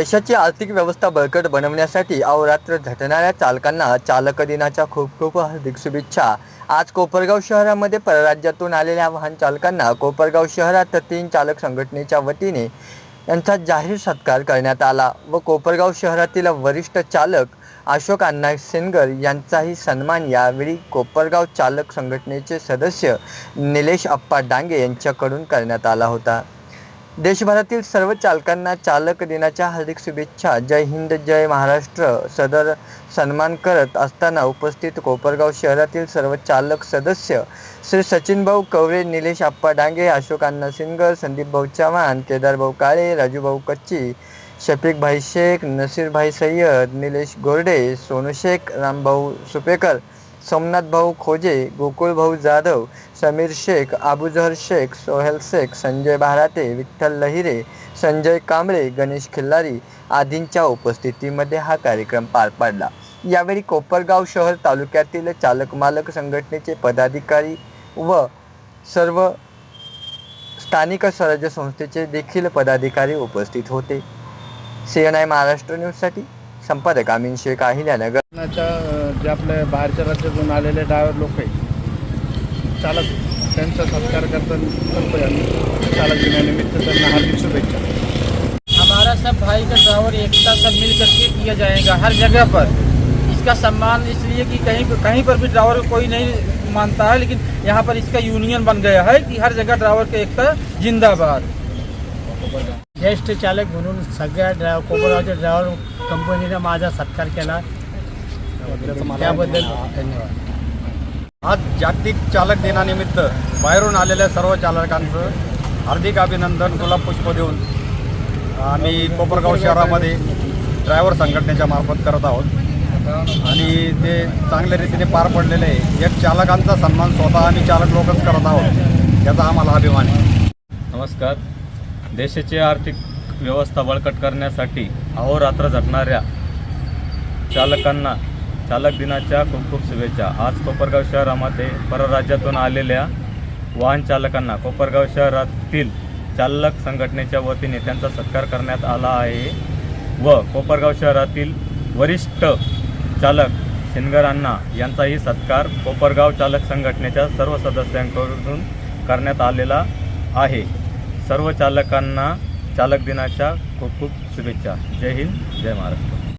देशाची आर्थिक व्यवस्था बळकट बनवण्यासाठी अवरात्र झटणाऱ्या चालकांना चालक दिनाच्या खूप खूप हार्दिक शुभेच्छा. आज कोपरगाव शहरामध्ये परराज्यातून आलेल्या वाहन चालकांना कोपरगाव शहरात तीन चालक संघटनेच्या वतीने यांचा जाहीर सत्कार करण्यात आला व कोपरगाव शहरातील वरिष्ठ चालक अशोक अण्णा सेनगर यांचाही सन्मान यावेळी कोपरगाव चालक संघटनेचे सदस्य निलेश अप्पा डांगे यांच्याकडून करण्यात आला होता. देशभरातील सर्व चालकांना चालक दिनाच्या हार्दिक शुभेच्छा. जय हिंद जय महाराष्ट्र. सदर सन्मान करत असताना उपस्थित कोपरगाव शहरातील सर्व चालक सदस्य श्री सचिनभाऊ कवरे निलेश आप्पा डांगे अशोक अण्णा सिंगर संदीपभाऊ चव्हाण केदारभाऊ काळे राजूभाऊ कच्ची शफीकभाई शेख नसीरभाई सय्यद निलेश गोरडे सोनू शेख रामभाऊ सुपेकर सोमनाथ भाऊ खोजे गोकुळभाऊ जाधव समीर शेख अबुजहर शेख सोहेल शेख संजय भाराते विठ्ठल लहिरे संजय कांबळे गणेश खिल्लारी आदींच्या उपस्थितीमध्ये हा कार्यक्रम पार पाडला यावेळी कोपरगाव शहर तालुक्यातील चालक मालक संघटनेचे पदाधिकारी व सर्व स्थानिक स्वराज्य संस्थेचे देखील पदाधिकारी उपस्थित होते सी एन आय महाराष्ट्र न्यूजसाठी संपादक अमीन शेख अहिल्यानगर च्या जे आपले बाहेरच्या राज्यातून आलेले ड्रायव्हर लोक आहेत चालक त्यांचा सत्कार करताना चालक दिनानिमित्त त्यांना हार्दिक शुभेच्छा. हमारा सब भाई का ड्राइवर एकता सब मिल करके किया जाएगा हर जगह पर। इसका सम्मान इसलिए कि कहीं कहीं पर भी ड्राइवर को कोई नहीं मानता है लेकिन यहाँ पर इसका यूनियन बन गया है कि हर जगह ड्राइवर का एकता जिंदाबाद। ज्येष्ठ चालक म्हणून सगळ्या ड्रायव्हर कोपरगावच्या ड्रायव्हर कंपनीने माझा सत्कार केला. त्याबद्दल धन्यवाद. आज जागतिक चालक दिनानिमित्त बाहेरून आलेल्या सर्व चालकांचं हार्दिक अभिनंदन गुलाब पुष्प देऊन आम्ही कोपरगाव शहरामध्ये ड्रायव्हर संघटनेच्या मार्फत करत आहोत. आणि ते चांगल्या रीतीने पार पडलेले आहे. एक चालकांचा सन्मान स्वतः आम्ही चालक लोकच करत आहोत याचा आम्हाला अभिमान आहे. नमस्कार. देशाची आर्थिक व्यवस्था बळकट करण्यासाठी अहोरात्र झटणाऱ्या चालकांना चालक दिनाच्या खूप खूप शुभेच्छा. आज कोपरगाव शहरामध्ये परराज्यातून आलेल्या वाहन चालकांना कोपरगाव शहरातील चालक संघटनेच्या वतीने त्यांचा सत्कार करण्यात आला आहे व कोपरगाव शहरातील वरिष्ठ चालक शिनगरांना यांचाही सत्कार कोपरगाव चालक संघटनेच्या सर्व सदस्यांकडून करण्यात आलेला आहे. सर्व चालकांना चालक दिनाच्या खूप खूप शुभेच्छा. जय हिंद जय महाराष्ट्र.